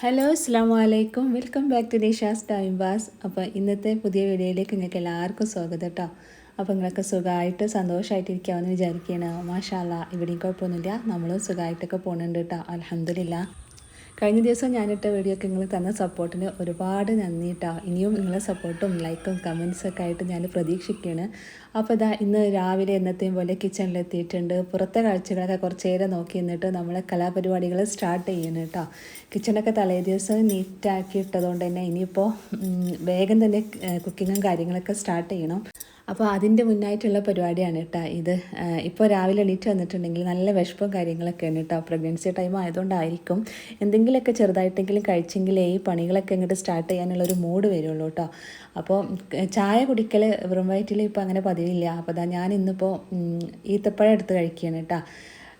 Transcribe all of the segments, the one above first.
Hello അസ്സാം വലൈക്കും welcome back to Nisha's time pass അപ്പോൾ ഇന്നത്തെ പുതിയ വീഡിയോയിലേക്ക് നിങ്ങൾക്ക് എല്ലാവർക്കും സ്വാഗതം കേട്ടോ അപ്പോൾ നിങ്ങളൊക്കെ സുഖമായിട്ട് സന്തോഷമായിട്ടിരിക്കാമെന്ന് വിചാരിക്കുകയാണ്. മാഷാല്ല ഇവിടെയും കുഴപ്പമൊന്നുമില്ല. നമ്മളും സുഖമായിട്ടൊക്കെ പോകുന്നുണ്ട് കേട്ടോ അലഹമില്ല കഴിഞ്ഞ ദിവസം ഞാനിട്ട വീഡിയോ ഒക്കെ നിങ്ങൾ തന്ന സപ്പോർട്ടിന് ഒരുപാട് നന്ദി കേട്ടോ ഇനിയും നിങ്ങളെ സപ്പോർട്ടും ലൈക്കും കമൻസൊക്കെ ആയിട്ട് ഞാൻ പ്രതീക്ഷിക്കുകയാണ് അപ്പോൾ ഇതാ ഇന്ന് രാവിലെ എന്നത്തെയും പോലെ കിച്ചണിലെത്തിയിട്ടുണ്ട് പുറത്തെ കാഴ്ചകളൊക്കെ കുറച്ചേരെ നോക്കി നിന്നിട്ട് നമ്മളെ കലാപരിപാടികൾ സ്റ്റാർട്ട് ചെയ്യണം കേട്ടോ കിച്ചണൊക്കെ തലേ ദിവസം നീറ്റാക്കി ഇട്ടതുകൊണ്ട് തന്നെ ഇനിയിപ്പോൾ വേഗം തന്നെ കുക്കിങ്ങും കാര്യങ്ങളൊക്കെ സ്റ്റാർട്ട് ചെയ്യണം. അപ്പോൾ അതിന്റെ മുന്നായിട്ടുള്ള പരിപാടിയാണ് കേട്ടോ ഇത്. ഇപ്പോൾ രാവിലെ എണീറ്റ് വന്നിട്ടുണ്ടെങ്കിൽ നല്ല വിഷപ്പും കാര്യങ്ങളൊക്കെയാണ് കേട്ടോ പ്രഗ്നൻസി ടൈം ആയതുകൊണ്ടായിരിക്കും എന്തെങ്കിലുമൊക്കെ ചെറുതായിട്ടെങ്കിലും കഴിച്ചെങ്കിലേ ഈ പണികളൊക്കെ ഇങ്ങോട്ട് സ്റ്റാർട്ട് ചെയ്യാനുള്ള ഒരു മൂഡ് വരുള്ളൂ കേട്ടോ അപ്പോൾ ചായ കുടിക്കൽ വെറും വയറ്റിൽ ഇപ്പോൾ അങ്ങനെ പതിവില്ല. അപ്പോൾ ഞാൻ ഇന്നിപ്പോൾ ഈത്തപ്പഴം എടുത്ത് കഴിക്കുകയാണ് കേട്ടോ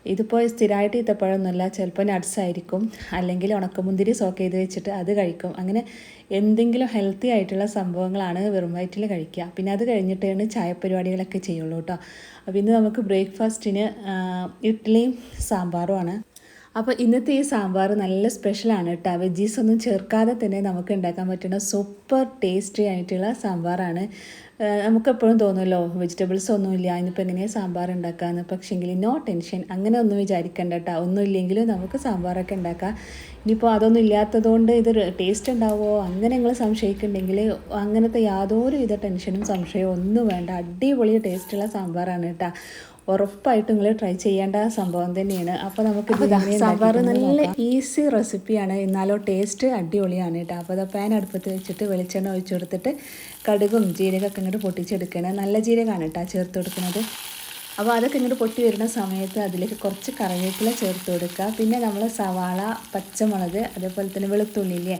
ഇതിപ്പോൾ സ്ഥിരമായിട്ട് ഈത്തപ്പഴമൊന്നുമല്ല. ചിലപ്പോൾ നട്ട്സ് ആയിരിക്കും. അല്ലെങ്കിൽ ഉണക്കമുന്തിരി സോക്ക് ചെയ്ത് വെച്ചിട്ട് അത് കഴിക്കും. അങ്ങനെ എന്തെങ്കിലും ഹെൽത്തി ആയിട്ടുള്ള സംഭവങ്ങളാണ് വെറും വയറ്റിൽ കഴിക്കുക. പിന്നെ അത് കഴിഞ്ഞിട്ടാണ് ചായ പരിപാടികളൊക്കെ ചെയ്യുള്ളൂ കേട്ടോ. അപ്പോൾ ഇന്ന് നമുക്ക് ബ്രേക്ക്ഫാസ്റ്റിന് ഇഡ്ഡലിയും സാമ്പാറുമാണ് അപ്പോൾ ഇന്നത്തെ ഈ സാമ്പാർ നല്ല സ്പെഷ്യലാണ് കേട്ടോ വെജീസ് ഒന്നും ചേർക്കാതെ തന്നെ നമുക്ക് ഉണ്ടാക്കാൻ പറ്റുന്ന സൂപ്പർ ടേസ്റ്റി ആയിട്ടുള്ള സാമ്പാറാണ്. നമുക്കെപ്പോഴും തോന്നുമല്ലോ വെജിറ്റബിൾസ് ഒന്നുമില്ല ഇന്നിപ്പോൾ എങ്ങനെയാണ് സാമ്പാർ ഉണ്ടാക്കാമെന്ന് പക്ഷേങ്കിൽ നോ ടെൻഷൻ അങ്ങനെ ഒന്നും വിചാരിക്കേണ്ട കേട്ടോ ഒന്നുമില്ലെങ്കിലും നമുക്ക് സാമ്പാറൊക്കെ ഉണ്ടാക്കാം ഇനിയിപ്പോൾ അതൊന്നും ഇല്ലാത്തതുകൊണ്ട് ഇത് ടേസ്റ്റ് ഉണ്ടാവുമോ അങ്ങനെ നിങ്ങൾ സംശയിക്കുന്നുണ്ടെങ്കിൽ അങ്ങനത്തെ യാതൊരുവിധ ടെൻഷനും സംശയവും ഒന്നും വേണ്ട. അടിപൊളി ടേസ്റ്റുള്ള സാമ്പാറാണ് കേട്ടോ ഉറപ്പായിട്ടും നിങ്ങൾ ട്രൈ ചെയ്യേണ്ട സംഭവം തന്നെയാണ്. അപ്പോൾ നമുക്ക് സാമ്പാർ നല്ല ഈസി റെസിപ്പിയാണ് എന്നാലോ ടേസ്റ്റ് അടിപൊളിയാണ് കേട്ടോ. അപ്പോൾ അത് പാൻ അടുപ്പത്ത് വെച്ചിട്ട് വെളിച്ചെണ്ണ ഒഴിച്ചു കൊടുത്തിട്ട് കടുകും ജീരകമൊക്കെ ഇങ്ങോട്ട് പൊട്ടിച്ചെടുക്കണം. നല്ല ജീരകമാണ് കേട്ടോ ചേർത്ത് കൊടുക്കുന്നത്. അപ്പോൾ അതൊക്കെ ഇങ്ങോട്ട് പൊട്ടി വരുന്ന സമയത്ത് അതിലേക്ക് കുറച്ച് കറിവേപ്പില ചേർത്ത് കൊടുക്കുക. പിന്നെ നമ്മൾ സവാള പച്ചമുളക് അതേപോലെ തന്നെ വെളുത്തുള്ളില്ലേ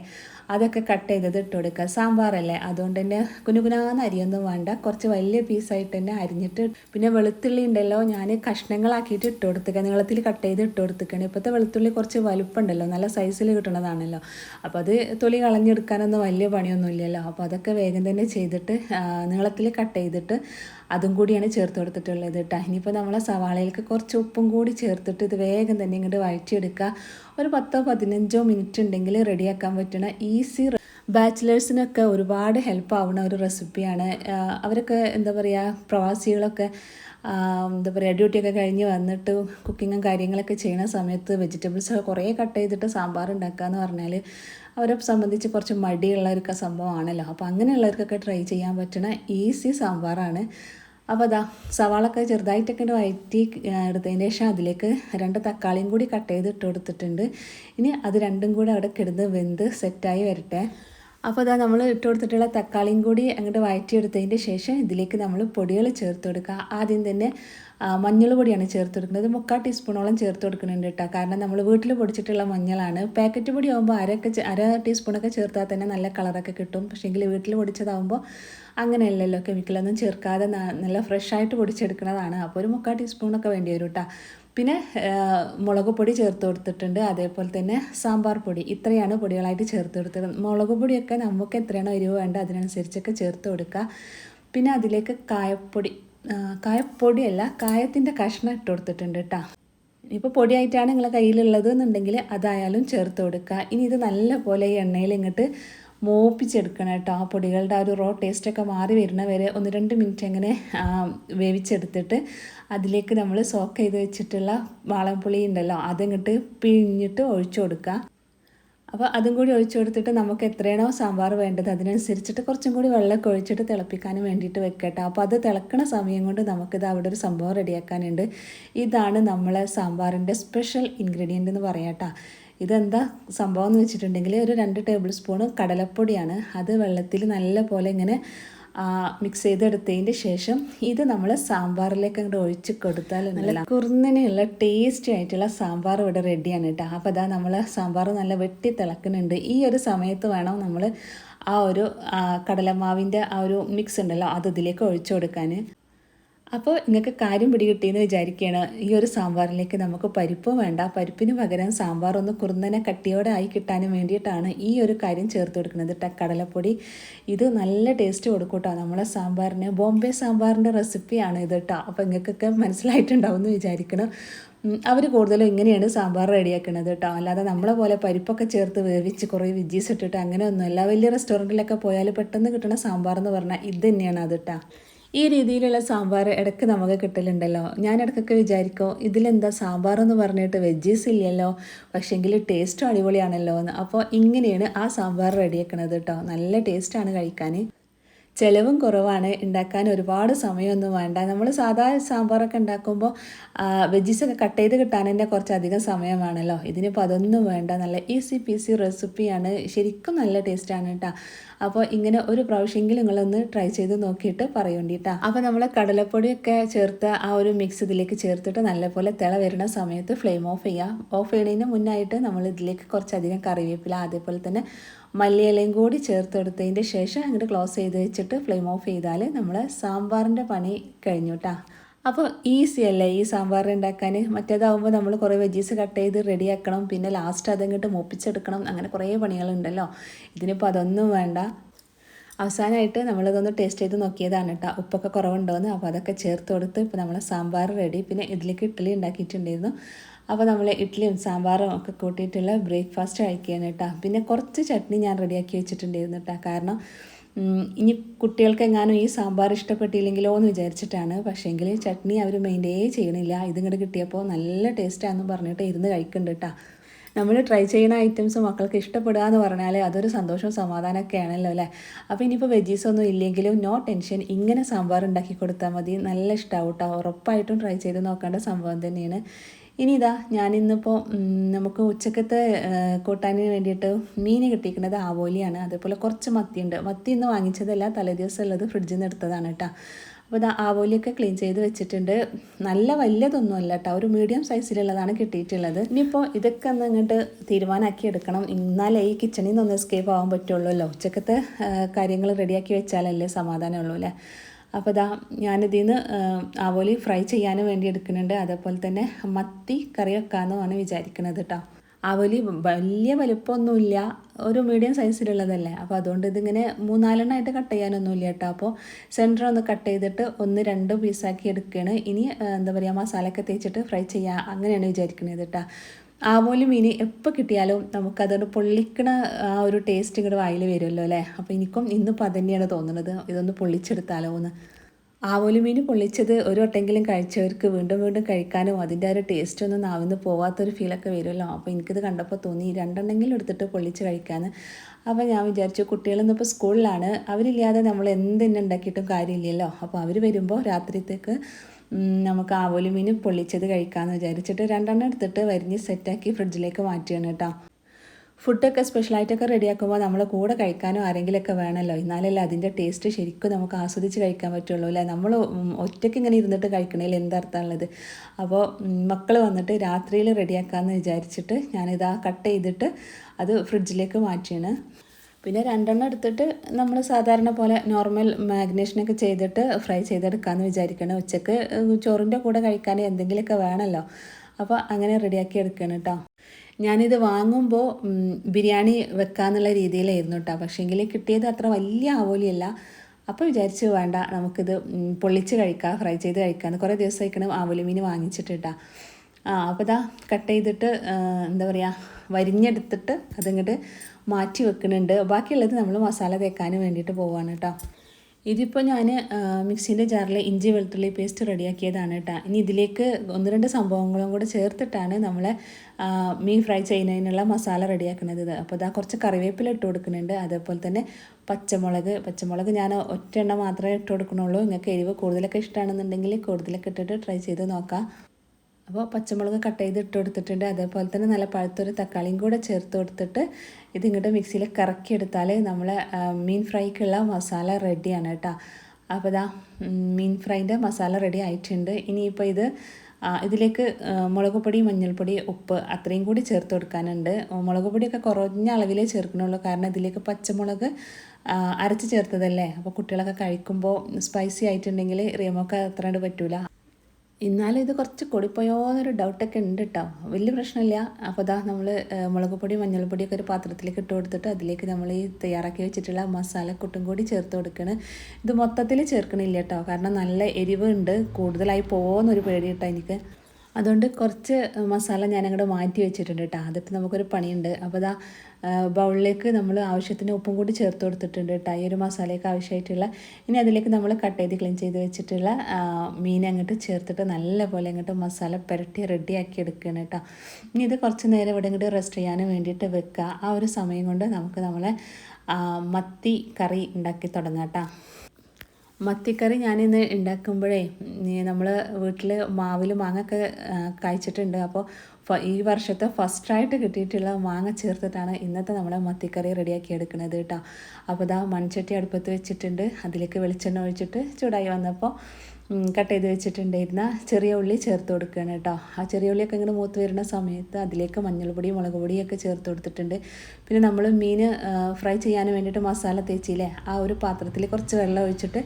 അതൊക്കെ കട്ട് ചെയ്തത് ഇട്ട് കൊടുക്കുക. സാമ്പാറല്ലേ? അതുകൊണ്ട് തന്നെ കുനുകുനാന്ന് അരിയൊന്നും വേണ്ട. കുറച്ച് വലിയ പീസായിട്ട് തന്നെ അരിഞ്ഞിട്ട് പിന്നെ വെളുത്തുള്ളി ഉണ്ടല്ലോ ഞാൻ കഷ്ണങ്ങളാക്കിയിട്ട് ഇട്ട് കൊടുത്തുക നീളത്തിൽ കട്ട് ചെയ്ത് ഇട്ട് കൊടുത്തേക്കാണ്. ഇപ്പോഴത്തെ വെളുത്തുള്ളി കുറച്ച് വലുപ്പമുണ്ടല്ലോ നല്ല സൈസിൽ കിട്ടുന്നതാണല്ലോ അപ്പോൾ അത് തൊലി കളഞ്ഞെടുക്കാനൊന്നും വലിയ പണിയൊന്നും ഇല്ലല്ലോ അപ്പോൾ അതൊക്കെ വേഗം തന്നെ ചെയ്തിട്ട് നീളത്തിൽ കട്ട് ചെയ്തിട്ട് അതും കൂടിയാണ് ചേർത്ത് കൊടുത്തിട്ടുള്ളത് കേട്ടോ. ഇനിയിപ്പോൾ നമ്മളെ സവാളയിലേക്ക് കുറച്ച് ഉപ്പും കൂടി ചേർത്തിട്ട് ഇത് വേഗം തന്നെ ഇങ്ങോട്ട് വഴറ്റിയെടുക്കുക. ഒരു പത്തോ പതിനഞ്ചോ മിനിറ്റ് ഉണ്ടെങ്കിൽ റെഡിയാക്കാൻ പറ്റണ ഈസി ബാച്ചിലേഴ്സിനൊക്കെ ഒരുപാട് ഹെൽപ്പ് ആവുന്ന ഒരു റെസിപ്പിയാണ് അവരൊക്കെ എന്താ പറയുക പ്രവാസികളൊക്കെ എന്താ പറയുക ഡ്യൂട്ടിയൊക്കെ കഴിഞ്ഞ് വന്നിട്ട് കുക്കിങ്ങും കാര്യങ്ങളൊക്കെ ചെയ്യുന്ന സമയത്ത് വെജിറ്റബിൾസ് കുറേ കട്ട് ചെയ്തിട്ട് സാമ്പാർ ഉണ്ടാക്കുക എന്ന് പറഞ്ഞാൽ അവരെ സംബന്ധിച്ച് കുറച്ച് മടിയുള്ളവർക്ക് സംഭവമാണല്ലോ. അപ്പോൾ അങ്ങനെയുള്ളവർക്കൊക്കെ ട്രൈ ചെയ്യാൻ പറ്റുന്ന ഈസി സാമ്പാറാണ്. അപ്പോൾ അതാ സവാളൊക്കെ ചെറുതായിട്ടൊക്കെ വയറ്റി എടുത്തതിന് ശേഷം അതിലേക്ക് രണ്ട് തക്കാളിയും കൂടി കട്ട് ചെയ്ത് ഇട്ട് കൊടുത്തിട്ടുണ്ട്. ഇനി അത് രണ്ടും കൂടി അവിടെ കിടന്ന് വെന്ത് സെറ്റായി വരട്ടെ. അപ്പോൾ അതാ നമ്മൾ ഇട്ട് കൊടുത്തിട്ടുള്ള തക്കാളിയും കൂടി അങ്ങോട്ട് വഴറ്റിയെടുത്തതിന്റെ ശേഷം ഇതിലേക്ക് നമ്മൾ പൊടികൾ ചേർത്ത് കൊടുക്കുക. ആദ്യം തന്നെ മഞ്ഞൾ പൊടിയാണ് ചേർത്ത് കൊടുക്കുന്നത്. മുക്കാൽ ടീസ്പൂണോളം ചേർത്ത് കൊടുക്കുന്നുണ്ട് കേട്ടോ. കാരണം നമ്മൾ വീട്ടിൽ പൊടിച്ചിട്ടുള്ള മഞ്ഞളാണ്. പാക്കറ്റ് പൊടി ആകുമ്പോൾ അരക്കെ അര ടീസ്പൂണൊക്കെ ചേർത്താൽ തന്നെ നല്ല കളറൊക്കെ കിട്ടും. പക്ഷേങ്കിൽ വീട്ടിൽ പൊടിച്ചതാകുമ്പോൾ അങ്ങനെയല്ലല്ലോ കെമിക്കലൊന്നും ചേർക്കാതെ നല്ല ഫ്രഷായിട്ട് പൊടിച്ചെടുക്കുന്നതാണ് അപ്പോൾ ഒരു മുക്കാൽ ടീസ്പൂണൊക്കെ വേണ്ടി വരും കേട്ടോ. പിന്നെ മുളക് പൊടി ചേർത്ത് കൊടുത്തിട്ടുണ്ട്. അതേപോലെ തന്നെ സാമ്പാർ പൊടി. ഇത്രയാണ് പൊടികളായിട്ട് ചേർത്ത് കൊടുത്തത് മുളക് പൊടിയൊക്കെ നമുക്ക് എത്രയാണോ എരിവ് വേണ്ടത് അതിനനുസരിച്ചൊക്കെ ചേർത്ത് കൊടുക്കുക. പിന്നെ അതിലേക്ക് കായപ്പൊടി കായപ്പൊടിയല്ല കായത്തിന്റെ കഷ്ണം ഇട്ട് കൊടുത്തിട്ടുണ്ട് കേട്ടോ ഇപ്പോൾ പൊടിയായിട്ടാണ് നിങ്ങളെ കയ്യിലുള്ളത് എന്നുണ്ടെങ്കിൽ അതായാലും ചേർത്ത് കൊടുക്കുക. ഇനി ഇത് നല്ലപോലെ ഈ എണ്ണയിൽ ഇങ്ങോട്ട് മൂപ്പിച്ചെടുക്കണം കേട്ടോ ആ പൊടികളുടെ ആ ഒരു റോ ടേസ്റ്റൊക്കെ മാറി വരുന്ന വരെ ഒന്ന് രണ്ട് മിനിറ്റ് അങ്ങനെ വേവിച്ചെടുത്തിട്ട് അതിലേക്ക് നമ്മൾ സോക്ക് ചെയ്ത് വെച്ചിട്ടുള്ള വാളംപുളി ഉണ്ടല്ലോ അതിങ്ങോട്ട് പിഴിഞ്ഞിട്ട് ഒഴിച്ചു കൊടുക്കുക. അപ്പോൾ അതും കൂടി ഒഴിച്ചു കൊടുത്തിട്ട് നമുക്ക് എത്രയാണോ സാമ്പാർ വേണ്ടത് അതിനനുസരിച്ചിട്ട് കുറച്ചും കൂടി വെള്ളമൊക്കെ ഒഴിച്ചിട്ട് തിളപ്പിക്കാനും വേണ്ടിയിട്ട് വെക്കട്ടെ അപ്പോൾ അത് തിളക്കണ സമയം കൊണ്ട് നമുക്കിത് അവിടെ ഒരു സംഭവം റെഡിയാക്കാനുണ്ട് ഇതാണ് നമ്മളെ സാമ്പാറിന്റെ സ്പെഷ്യൽ ഇൻഗ്രീഡിയന്റ് എന്ന് പറയാട്ടോ ഇതെന്താ സംഭവം എന്ന് വെച്ചിട്ടുണ്ടെങ്കിൽ ഒരു രണ്ട് ടേബിൾ സ്പൂൺ കടലപ്പൊടിയാണ്. അത് വെള്ളത്തിൽ നല്ല പോലെ ഇങ്ങനെ മിക്സ് ചെയ്തെടുത്തതിന്റെ ശേഷം ഇത് നമ്മൾ സാമ്പാറിലേക്ക് അങ്ങോട്ട് ഒഴിച്ച് കൊടുത്താൽ നല്ല കുറുന്നിനുള്ള ടേസ്റ്റി ആയിട്ടുള്ള സാമ്പാർ ഇവിടെ റെഡിയാണ് കേട്ടോ. അപ്പോൾ അതാ നമ്മൾ സാമ്പാർ നല്ല വെട്ടി തിളക്കുന്നുണ്ട്. ഈ ഒരു സമയത്ത് വേണം നമ്മൾ ആ ഒരു കടലമാവിന്റെ ആ ഒരു മിക്സ് ഉണ്ടല്ലോ അത് ഇതിലേക്ക് ഒഴിച്ചു കൊടുക്കാൻ അപ്പോൾ നിങ്ങൾക്ക് കാര്യം പിടികിട്ടിയെന്ന് വിചാരിക്കുകയാണ്. ഈ ഒരു സാമ്പാറിലേക്ക് നമുക്ക് പരിപ്പ് വേണ്ട. പരിപ്പിന് പകരം സാമ്പാർ ഒന്ന് കുറുന്നനെ കട്ടിയോടെ ആയി കിട്ടാനും വേണ്ടിയിട്ടാണ് ഈ ഒരു കാര്യം ചേർത്ത് കൊടുക്കുന്നത് കടലപ്പൊടി. ഇത് നല്ല ടേസ്റ്റ് കൊടുക്കും കേട്ടോ നമ്മളെ സാമ്പാറിന് ബോംബെ സാമ്പാറിന്റെ റെസിപ്പിയാണ് ഇത് കേട്ടോ അപ്പോൾ നിങ്ങൾക്കൊക്കെ മനസ്സിലായിട്ടുണ്ടാവും എന്ന് വിചാരിക്കണം. അവർ കൂടുതലും ഇങ്ങനെയാണ് സാമ്പാർ റെഡിയാക്കുന്നത് കേട്ടോ അല്ലാതെ നമ്മളെ പോലെ പരിപ്പൊക്കെ ചേർത്ത് വേവിച്ച് കുറേ വിജീസ് ഇട്ടിട്ട് അങ്ങനെയൊന്നുമല്ല വലിയ റെസ്റ്റോറന്റിലൊക്കെ പോയാൽ പെട്ടെന്ന് കിട്ടുന്ന സാമ്പാർ എന്ന് പറഞ്ഞാൽ ഇത് തന്നെയാണ് അത് കേട്ടോ ഈ രീതിയിലുള്ള സാമ്പാർ ഇടയ്ക്ക് നമുക്ക് കിട്ടലുണ്ടല്ലോ. ഞാൻ ഇടയ്ക്കൊക്കെ വിചാരിക്കും ഇതിലെന്താ സാമ്പാർ എന്ന് പറഞ്ഞിട്ട് വെജീസ് ഇല്ലല്ലോ പക്ഷേങ്കിൽ ടേസ്റ്റും അടിപൊളിയാണല്ലോ എന്ന് അപ്പോൾ ഇങ്ങനെയാണ് ആ സാമ്പാർ റെഡിയാക്കണത് കേട്ടോ നല്ല ടേസ്റ്റാണ് കഴിക്കാൻ ചിലവും കുറവാണ്. ഉണ്ടാക്കാൻ ഒരുപാട് സമയമൊന്നും വേണ്ട. നമ്മൾ സാധാ സാമ്പാറൊക്കെ ഉണ്ടാക്കുമ്പോൾ വെജീസൊക്കെ കട്ട് ചെയ്ത് കിട്ടാൻ തന്നെ കുറച്ചധികം സമയമാണല്ലോ. ഇതിനിപ്പോൾ അതൊന്നും വേണ്ട. നല്ല ഈസി പീസി റെസിപ്പിയാണ്. ശരിക്കും നല്ല ടേസ്റ്റാണ് കേട്ടോ അപ്പോൾ ഇങ്ങനെ ഒരു പ്രാവശ്യമെങ്കിലും നിങ്ങളൊന്ന് ട്രൈ ചെയ്ത് നോക്കിയിട്ട് പറയേണ്ടിട്ടാ. അപ്പോൾ നമ്മൾ കടലപ്പൊടിയൊക്കെ ചേർത്ത് ആ ഒരു മിക്സ് ഇതിലേക്ക് ചേർത്തിട്ട് നല്ലപോലെ തിള വരുന്ന സമയത്ത് ഫ്ലെയിം ഓഫ് ചെയ്യുക ഓഫ് ചെയ്യുന്നതിന് മുന്നായിട്ട് നമ്മൾ ഇതിലേക്ക് കുറച്ചധികം കറിവേപ്പില അതേപോലെ തന്നെ മല്ലിയിലയും കൂടി ചേർത്ത് കൊടുത്തതിന്റെ ശേഷം അങ്ങോട്ട് ക്ലോസ് ചെയ്ത് വെച്ചിട്ട് ഫ്ലെയിം ഓഫ് ചെയ്താൽ നമ്മൾ സാമ്പാറിന്റെ പണി കഴിഞ്ഞു കേട്ടോ അപ്പോൾ ഈസി അല്ലേ ഈ സാമ്പാർ ഉണ്ടാക്കാൻ മറ്റേതാവുമ്പോൾ നമ്മൾ കുറേ വെജീസ് കട്ട് ചെയ്ത് റെഡിയാക്കണം പിന്നെ ലാസ്റ്റ് അതങ്ങോട്ട് മുപ്പിച്ചെടുക്കണം. അങ്ങനെ കുറേ പണികളുണ്ടല്ലോ. ഇതിനിപ്പോൾ അതൊന്നും വേണ്ട. അവസാനമായിട്ട് നമ്മളിതൊന്ന് ടേസ്റ്റ് ചെയ്ത് നോക്കിയതാണ് കേട്ടോ ഉപ്പൊക്കെ കുറവുണ്ടോയെന്ന് അപ്പോൾ അതൊക്കെ ചേർത്ത് കൊടുത്ത് ഇപ്പോൾ നമ്മൾ സാമ്പാർ റെഡി പിന്നെ ഇതിലേക്ക് ഇഡ്ഡലി ഉണ്ടാക്കിയിട്ടുണ്ടായിരുന്നു. അപ്പോൾ നമ്മൾ ഇഡ്ഡലിയും സാമ്പാറും ഒക്കെ കൂട്ടിയിട്ടുള്ള ബ്രേക്ക്ഫാസ്റ്റ് കഴിക്കുകയാണ് കേട്ടോ. പിന്നെ കുറച്ച് ചട്നി ഞാൻ റെഡിയാക്കി വെച്ചിട്ടുണ്ടായിരുന്നു കേട്ടോ. കാരണം ഇനി കുട്ടികൾക്ക് എങ്ങാനും ഈ സാമ്പാർ ഇഷ്ടപ്പെട്ടില്ലെങ്കിലോ എന്ന് വിചാരിച്ചിട്ടാണ്. പക്ഷേങ്കിൽ ചട്നി അവർ മെയിന്റേ ചെയ്യണില്ല. ഇതിങ്ങോട്ട് കിട്ടിയപ്പോൾ നല്ല ടേസ്റ്റാണെന്ന് പറഞ്ഞിട്ട് ഇരുന്ന് കഴിക്കുന്നുണ്ട് കേട്ടോ. നമ്മൾ ട്രൈ ചെയ്യുന്ന ഐറ്റംസ് മക്കൾക്ക് ഇഷ്ടപ്പെടുക എന്ന് പറഞ്ഞാൽ അതൊരു സന്തോഷവും സമാധാനമൊക്കെ ആണല്ലോ അല്ലേ? അപ്പോൾ ഇനിയിപ്പോൾ വെജീസ് ഒന്നും ഇല്ലെങ്കിലും നോ ടെൻഷൻ ഇങ്ങനെ സാമ്പാർ ഉണ്ടാക്കി കൊടുത്താൽ മതി. നല്ല ഇഷ്ടമാവും കേട്ടോ. ഉറപ്പായിട്ടും ട്രൈ ചെയ്ത് നോക്കേണ്ട സംഭവം തന്നെയാണ്. ഇനി ഇതാ ഞാനിന്നിപ്പോൾ നമുക്ക് ഉച്ചക്കത്തെ കൂട്ടാനിന് വേണ്ടിയിട്ട് മീൻ കിട്ടിയിരിക്കുന്നത് ആവോലിയാണ്. അതേപോലെ കുറച്ച് മത്തിയുണ്ട്. മത്തി ഇന്ന് വാങ്ങിച്ചതല്ല തലേദിവസം ഉള്ളത് ഫ്രിഡ്ജിൽ നിന്ന് എടുത്തതാണ് കേട്ടോ അപ്പോൾ ഇതാ ആവോലിയൊക്കെ ക്ലീൻ ചെയ്ത് വെച്ചിട്ടുണ്ട്. നല്ല വലിയതൊന്നുമല്ല കേട്ടോ ഒരു മീഡിയം സൈസിലുള്ളതാണ് കിട്ടിയിട്ടുള്ളത്. ഇനിയിപ്പോൾ ഇതൊക്കെ ഒന്ന് ഇങ്ങോട്ട് തീരുമാനമാക്കി എടുക്കണം. എന്നാലേ ഈ കിച്ചണിൽ നിന്ന് ഒന്ന് എസ്കേപ്പ് ആവാൻ പറ്റുള്ളൂ ഉച്ചക്കത്തെ കാര്യങ്ങൾ റെഡിയാക്കി വെച്ചാലല്ലേ സമാധാനമുള്ളൂ അല്ലേ അപ്പോൾ ഇതാ ഞാനിതിൽ നിന്ന് ആവോലി ഫ്രൈ ചെയ്യാനും വേണ്ടി എടുക്കുന്നുണ്ട്. അതേപോലെ തന്നെ മത്തി കറി വെക്കാമെന്നുമാണ് വിചാരിക്കുന്നത് കേട്ടോ ആവോലി വലിയ വലുപ്പമൊന്നുമില്ല. ഒരു മീഡിയം സൈസിലുള്ളതല്ലേ അപ്പോൾ അതുകൊണ്ട് ഇതിങ്ങനെ മൂന്നാലെണ്ണമായിട്ട് കട്ട് ചെയ്യാനൊന്നുമില്ല കേട്ടോ അപ്പോൾ സെന്റർ ഒന്ന് കട്ട് ചെയ്തിട്ട് ഒന്ന് രണ്ട് പീസാക്കി എടുക്കുകയാണ്. ഇനി എന്താ പറയുക മസാലയൊക്കെ തേച്ചിട്ട് ഫ്രൈ ചെയ്യുക അങ്ങനെയാണ് വിചാരിക്കുന്നത് കേട്ടോ ആവോലി ഇനി എപ്പോൾ കിട്ടിയാലും നമുക്കതൊരു പൊള്ളിക്കണ ആ ഒരു ടേസ്റ്റ് ഇങ്ങോട്ട് വായിൽ വരുമല്ലോ അല്ലേ? അപ്പോൾ എനിക്കും ഇന്നിപ്പോൾ അതന്നെയാണ് തോന്നുന്നത് ഇതൊന്ന് പൊള്ളിച്ചെടുത്താലോ എന്ന്. ആവോലി മീൻ പൊള്ളിച്ചത് ഒരു വട്ടെങ്കിലും കഴിച്ചവർക്ക് വീണ്ടും വീണ്ടും കഴിക്കാനും അതിന്റെ ഒരു ടേസ്റ്റ് ഒന്നും നാവിന്ന് പോവാത്തൊരു ഫീലൊക്കെ വരുമല്ലോ. അപ്പോൾ എനിക്കിത് കണ്ടപ്പോൾ തോന്നി രണ്ടെണ്ണെങ്കിലും എടുത്തിട്ട് പൊള്ളിച്ച് കഴിക്കാമെന്ന് അപ്പോൾ ഞാൻ വിചാരിച്ചു കുട്ടികളിന്നിപ്പോൾ സ്കൂളിലാണ് അവരില്ലാതെ നമ്മൾ എന്തെന്നെ ഉണ്ടാക്കിയിട്ടും കാര്യമില്ലല്ലോ. അപ്പോൾ അവർ വരുമ്പോൾ രാത്രിത്തേക്ക് നമുക്ക് ആവോലി മീൻ പൊള്ളിച്ചത് കഴിക്കാമെന്ന് വിചാരിച്ചിട്ട് രണ്ടെണ്ണം എടുത്തിട്ട് വരിഞ്ഞ് സെറ്റാക്കി ഫ്രിഡ്ജിലേക്ക് മാറ്റിയാണ് കേട്ടോ. ഫുഡൊക്കെ സ്പെഷ്യലായിട്ടൊക്കെ റെഡിയാക്കുമ്പോൾ നമ്മൾ കൂടെ കഴിക്കാനോ ആരെങ്കിലുമൊക്കെ വേണമല്ലോ എന്നാലല്ലേ അതിന്റെ ടേസ്റ്റ് ശരിക്കും നമുക്ക് ആസ്വദിച്ച് കഴിക്കാൻ പറ്റുള്ളൂ അല്ലേ? നമ്മൾ ഒറ്റയ്ക്ക് ഇങ്ങനെ ഇരുന്നിട്ട് കഴിക്കണേൽ എന്തർത്ഥമുള്ളത് അപ്പോൾ മക്കൾ വന്നിട്ട് രാത്രിയിൽ റെഡിയാക്കാമെന്ന് വിചാരിച്ചിട്ട് ഞാനിതാ കട്ട് ചെയ്തിട്ട് അത് ഫ്രിഡ്ജിലേക്ക് മാറ്റിയാണ് പിന്നെ രണ്ടെണ്ണം എടുത്തിട്ട് നമ്മൾ സാധാരണ പോലെ നോർമൽ മാഗ്നേഷനൊക്കെ ചെയ്തിട്ട് ഫ്രൈ ചെയ്തെടുക്കാമെന്ന് വിചാരിക്കണം. ഉച്ചയ്ക്ക് ചോറിന്റെ കൂടെ കഴിക്കാൻ എന്തെങ്കിലുമൊക്കെ വേണമല്ലോ. അപ്പോൾ അങ്ങനെ റെഡിയാക്കി എടുക്കണം കേട്ടോ ഞാനിത് വാങ്ങുമ്പോൾ ബിരിയാണി വെക്കാന്നുള്ള രീതിയിലായിരുന്നു കേട്ടോ പക്ഷേങ്കിൽ കിട്ടിയത് അത്ര വലിയ ആവോലിയല്ല. അപ്പോൾ വിചാരിച്ചു വേണ്ട നമുക്കിത് പൊള്ളിച്ച് കഴിക്കാം ഫ്രൈ ചെയ്ത് കഴിക്കാം കുറേ ദിവസം കഴിക്കണം ആവോലി മീൻ വാങ്ങിച്ചിട്ട് ആ അപ്പോൾ ഇതാ കട്ട് ചെയ്തിട്ട് എന്താ പറയുക വരിഞ്ഞെടുത്തിട്ട് അതിങ്ങോട്ട് മാറ്റി വെക്കുന്നുണ്ട്. ബാക്കിയുള്ളത് നമ്മൾ മസാല തേക്കാൻ വേണ്ടിയിട്ട് പോവാണ് കേട്ടോ ഇതിപ്പോൾ ഞാൻ മിക്സീന്റെ ജാറിൽ ഇഞ്ചി വെളുത്തുള്ളി പേസ്റ്റ് റെഡിയാക്കിയതാണ് കേട്ടോ ഇനി ഇതിലേക്ക് ഒന്ന് രണ്ട് സംഭവങ്ങളും കൂടെ ചേർത്തിട്ടാണ് നമ്മൾ മീൻ ഫ്രൈ ചെയ്യുന്നതിനുള്ള മസാല റെഡിയാക്കുന്നത്. അപ്പോൾ ഇതാ കുറച്ച് കറിവേപ്പില ഇട്ട് കൊടുക്കുന്നുണ്ട്. അതേപോലെ തന്നെ പച്ചമുളക് പച്ചമുളക് ഞാൻ ഒറ്റ എണ്ണ മാത്രമേ ഇട്ട് കൊടുക്കണുള്ളൂ നിങ്ങൾക്ക് എരിവ് കൂടുതലൊക്കെ ഇഷ്ടമാണെന്നുണ്ടെങ്കിൽ കൂടുതലൊക്കെ ഇട്ടിട്ട് ട്രൈ ചെയ്ത് നോക്കാം. അപ്പോൾ പച്ചമുളക് കട്ട് ചെയ്ത് ഇട്ട് കൊടുത്തിട്ടുണ്ട്. അതേപോലെ തന്നെ നല്ല പഴുത്തൊരു തക്കാളിയും കൂടെ ചേർത്ത് കൊടുത്തിട്ട് ഇതിങ്ങോട്ട് മിക്സിയിൽ കറക്കിയെടുത്താൽ നമ്മൾ മീൻ ഫ്രൈക്കുള്ള മസാല റെഡിയാണ് കേട്ടോ. അപ്പോൾ ഇതാ മീൻ ഫ്രൈന്റെ മസാല റെഡി ആയിട്ടുണ്ട്. ഇനിയിപ്പോൾ ഇത് ഇതിലേക്ക് മുളക് പൊടി മഞ്ഞൾപ്പൊടി ഉപ്പ് അത്രയും കൂടി ചേർത്ത് കൊടുക്കാനുണ്ട്. മുളക് പൊടിയൊക്കെ കുറഞ്ഞ അളവിലേ ചേർക്കണുള്ളൂ. കാരണം ഇതിലേക്ക് പച്ചമുളക് അരച്ച് ചേർത്തതല്ലേ? അപ്പോൾ കുട്ടികളൊക്കെ കഴിക്കുമ്പോൾ സ്പൈസി ആയിട്ടുണ്ടെങ്കിൽ റിയമൊക്കെ അത്രണ്ട് പറ്റൂല. എന്നാലും ഇത് കുറച്ച് കൂടിപ്പോയോ എന്നൊരു ഡൗട്ടൊക്കെ ഉണ്ട് കേട്ടോ വലിയ പ്രശ്നമില്ല. അപ്പോൾ ഇതാ നമ്മൾ മുളക് പൊടി മഞ്ഞൾപ്പൊടിയൊക്കെ ഒരു പാത്രത്തിലേക്ക് ഇട്ട് കൊടുത്തിട്ട് അതിലേക്ക് നമ്മൾ ഈ തയ്യാറാക്കി വെച്ചിട്ടുള്ള മസാലക്കൂട്ടും കൂടി ചേർത്ത് കൊടുക്കണം. ഇത് മൊത്തത്തിൽ ചേർക്കണില്ല കേട്ടോ കാരണം നല്ല എരിവ് ഉണ്ട് കൂടുതലായി പോകുമെന്നൊരു പേടി കേട്ടോ എനിക്ക്. അതുകൊണ്ട് കുറച്ച് മസാല ഞാൻ അങ്ങോട്ട് മാറ്റി വെച്ചിട്ടുണ്ട് കേട്ടോ അതിപ്പോൾ നമുക്കൊരു പണിയുണ്ട്. അപ്പോൾ അതാ ബൗളിലേക്ക് നമ്മൾ ആവശ്യത്തിന് ഉപ്പും കൂടി ചേർത്ത് കൊടുത്തിട്ടുണ്ട് കേട്ടോ ഈ ഒരു മസാലയ്ക്ക് ആവശ്യമായിട്ടുള്ള ഇനി അതിലേക്ക് നമ്മൾ കട്ട് ചെയ്ത് ക്ലീൻ ചെയ്ത് വെച്ചിട്ടുള്ള മീൻ അങ്ങോട്ട് ചേർത്തിട്ട് നല്ലപോലെ അങ്ങോട്ട് മസാല പുരട്ടി റെഡിയാക്കി എടുക്കണം കേട്ടോ ഇനി ഇത് കുറച്ച് നേരം ഇവിടെ ഇങ്ങോട്ട് റെസ്റ്റ് ചെയ്യാനും വേണ്ടിയിട്ട് വെക്കുക ആ ഒരു സമയം കൊണ്ട് നമുക്ക് നമ്മളെ മത്തി കറി ഉണ്ടാക്കി തുടങ്ങാം കേട്ടോ മത്തിക്കറി ഞാനിന്ന് ഉണ്ടാക്കുമ്പോഴേ നമ്മൾ വീട്ടിൽ മാവിൽ മാങ്ങൊക്കെ കഴിച്ചിട്ടുണ്ട് അപ്പോൾ ഈ വർഷത്തെ ഫസ്റ്റായിട്ട് കിട്ടിയിട്ടുള്ള മാങ്ങ ചേർത്തിട്ടാണ് ഇന്നത്തെ നമ്മുടെ മത്തിക്കറി റെഡിയാക്കി എടുക്കുന്നത് കേട്ടോ അപ്പോൾ ഇതാ മൺചട്ടി അടുപ്പത്ത് വെച്ചിട്ടുണ്ട്. അതിലേക്ക് വെളിച്ചെണ്ണ ഒഴിച്ചിട്ട് ചൂടായി വന്നപ്പോൾ കട്ട് ചെയ്ത് വെച്ചിട്ടുണ്ടായിരുന്ന ചെറിയ ഉള്ളി ചേർത്ത് കൊടുക്കുകയാണ് കേട്ടോ. ആ ചെറിയ ഉള്ളിയൊക്കെ ഇങ്ങനെ മൂത്ത് വരുന്ന സമയത്ത് അതിലേക്ക് മഞ്ഞൾപ്പൊടി മുളക് പൊടിയൊക്കെ ചേർത്ത് കൊടുത്തിട്ടുണ്ട്. പിന്നെ നമ്മൾ മീൻ ഫ്രൈ ചെയ്യാൻ വേണ്ടിയിട്ട് മസാല തേച്ചില്ലേ ആ ഒരു പാത്രത്തിൽ കുറച്ച് വെള്ളം ഒഴിച്ചിട്ട്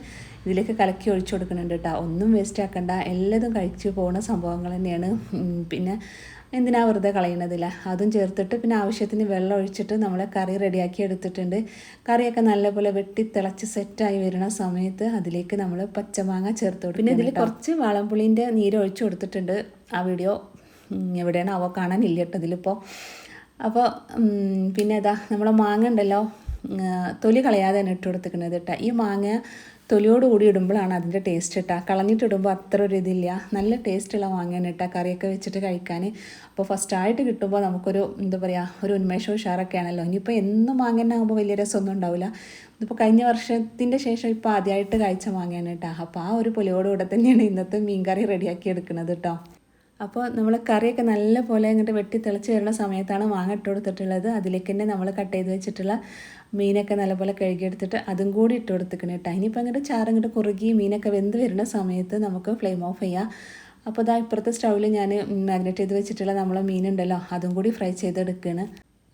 ഇതിലേക്ക് കലക്കി ഒഴിച്ചു കൊടുക്കുന്നുണ്ട് കേട്ടോ. ഒന്നും വേസ്റ്റ് ആക്കണ്ട. എല്ലാതും കഴിച്ചു പോകുന്ന സംഭവങ്ങൾ തന്നെയാണ്. പിന്നെ എന്തിനാ വെറുതെ കളയണതില്ല അതും ചേർത്തിട്ട് പിന്നെ ആവശ്യത്തിന് വെള്ളം ഒഴിച്ചിട്ട് നമ്മൾ കറി റെഡിയാക്കി എടുത്തിട്ടുണ്ട്. കറിയൊക്കെ നല്ലപോലെ വെട്ടി തിളച്ച് സെറ്റായി വരുന്ന സമയത്ത് അതിലേക്ക് നമ്മൾ പച്ചമാങ്ങ ചേർത്ത് കൊടുക്കും പിന്നെ ഇതിൽ കുറച്ച് വാളംപുളീന്റെ നീര് ഒഴിച്ചു കൊടുത്തിട്ടുണ്ട്. ആ വീഡിയോ എവിടെയാണ് അവ കാണാനില്ല കേട്ടോ ഇതിലിപ്പോൾ അപ്പോൾ പിന്നെ ഇതാ നമ്മളെ മാങ്ങ ഉണ്ടല്ലോ തൊലി കളയാതെ തന്നെ ഇട്ട് കൊടുത്തിരിക്കുന്നത് കേട്ടോ. ഈ മാങ്ങ തൊലിയോട് കൂടി ഇടുമ്പോഴാണ് അതിന്റെ ടേസ്റ്റ് ഇട്ടാൽ കളഞ്ഞിട്ടിടുമ്പോൾ അത്ര ഒരു ഇതില്ല. നല്ല ടേസ്റ്റുള്ള വാങ്ങാൻ ഇട്ടാൽ കറിയൊക്കെ വെച്ചിട്ട് കഴിക്കാൻ. അപ്പോൾ ഫസ്റ്റായിട്ട് കിട്ടുമ്പോൾ നമുക്കൊരു എന്താ പറയുക ഒരു ഉന്മേഷവും ഉഷാറൊക്കെ ആണല്ലോ ഇനിയിപ്പോൾ എന്നും വാങ്ങാനാകുമ്പോൾ വലിയ രസമൊന്നും ഉണ്ടാവില്ല. ഇതിപ്പോൾ കഴിഞ്ഞ വർഷത്തിന്റെ ശേഷം ഇപ്പോൾ ആദ്യമായിട്ട് മാങ്ങയാണ് കേട്ടോ. അപ്പോൾ ആ ഒരു പൊലിയോടുകൂടെ തന്നെയാണ് ഇന്നത്തെ മീൻകറി റെഡിയാക്കി എടുക്കുന്നത് കേട്ടോ. അപ്പോൾ നമ്മൾ കറിയൊക്കെ നല്ല പോലെ അങ്ങോട്ട് വെട്ടി തിളച്ച് വരുന്ന സമയത്താണ് മാങ്ങ ഇട്ട് കൊടുത്തിട്ടുള്ളത്. അതിലേക്ക് തന്നെ നമ്മൾ കട്ട് ചെയ്ത് വെച്ചിട്ടുള്ള മീനൊക്കെ നല്ലപോലെ കഴുകിയെടുത്തിട്ട് അതും കൂടി ഇട്ട് കൊടുത്തിക്കണം കേട്ടോ ഇനിയിപ്പോൾ അങ്ങോട്ട് ചാറങ്ങോട്ട് കുറുകി മീനൊക്കെ വെന്ത് വരുന്ന സമയത്ത് നമുക്ക് ഫ്ലെയിം ഓഫ് ചെയ്യാം. അപ്പോൾ ഇതാ ഇപ്പുറത്തെ സ്റ്റൗവിൽ ഞാൻ മാഗ്നറ്റ് ചെയ്ത് വെച്ചിട്ടുള്ള നമ്മളെ മീനുണ്ടല്ലോ അതും കൂടി ഫ്രൈ ചെയ്തെടുക്കുകയാണ്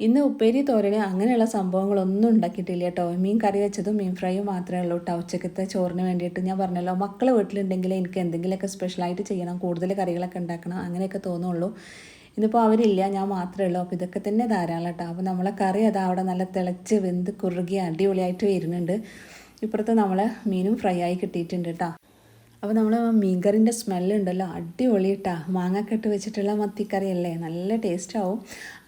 ഇന്ന് ഉപ്പേരി തോരന് അങ്ങനെയുള്ള സംഭവങ്ങളൊന്നും ഉണ്ടാക്കിയിട്ടില്ല കേട്ടോ. മീൻ കറി വെച്ചതും മീൻ ഫ്രൈയും മാത്രമേ ഉള്ളൂ കേട്ടോ. ഉച്ചക്കത്തെ ചോറിന് വേണ്ടിയിട്ട് ഞാൻ പറഞ്ഞല്ലോ മക്കൾ വീട്ടിലുണ്ടെങ്കിൽ എനിക്ക് എന്തെങ്കിലുമൊക്കെ സ്പെഷ്യലായിട്ട് ചെയ്യണം കൂടുതൽ കറികളൊക്കെ ഉണ്ടാക്കണം അങ്ങനെയൊക്കെ തോന്നുള്ളൂ. ഇന്നിപ്പോൾ അവരില്ല ഞാൻ മാത്രമേ ഉള്ളൂ. അപ്പോൾ ഇതൊക്കെ തന്നെ ധാരാളം കേട്ടോ. അപ്പോൾ നമ്മളെ കറി അത് അവിടെ നല്ല തിളച്ച് വെന്ത് കുറുകി അടിപൊളിയായിട്ട് വരുന്നുണ്ട്. ഇപ്പുറത്ത് നമ്മൾ മീനും ഫ്രൈ ആയി കിട്ടിയിട്ടുണ്ട് കേട്ടോ. അപ്പോൾ നമ്മൾ മീൻകറിന്റെ സ്മെല്ലുണ്ടല്ലോ അടിപൊളി മാങ്ങ മാങ്ങയൊക്കെ വെച്ചിട്ടുള്ള വെച്ചിട്ടുള്ള മത്തിക്കറിയല്ലേ നല്ല ടേസ്റ്റാവും.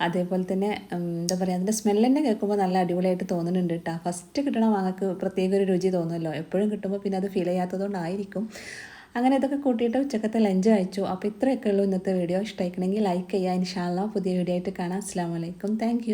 അതേപോലെ തന്നെ എന്താ പറയുക അതിന്റെ സ്മെല്ല് തന്നെ കേൾക്കുമ്പോൾ നല്ല അടിപൊളിയായിട്ട് തോന്നുന്നുണ്ട് കേട്ടോ ഫസ്റ്റ് കിട്ടണ മാങ്ങക്ക് പ്രത്യേക ഒരു രുചി തോന്നുമല്ലോ. എപ്പോഴും കിട്ടുമ്പോൾ പിന്നെ അത് ഫീൽ ചെയ്യാത്തതുകൊണ്ടായിരിക്കും. അങ്ങനെ ഇതൊക്കെ കൂട്ടിയിട്ട് ഉച്ചക്കത്തെ ലഞ്ച് അയച്ചു അപ്പോൾ ഇത്രയൊക്കെ ഉള്ളൂ ഇന്നത്തെ വീഡിയോ ഇഷ്ടമായിക്കണമെങ്കിൽ ലൈക്ക് ചെയ്യുക. ഇൻഷാല്ല പുതിയ വീഡിയോ ആയിട്ട് കാണാം. അസ്സാം വലൈക്കും താങ്ക്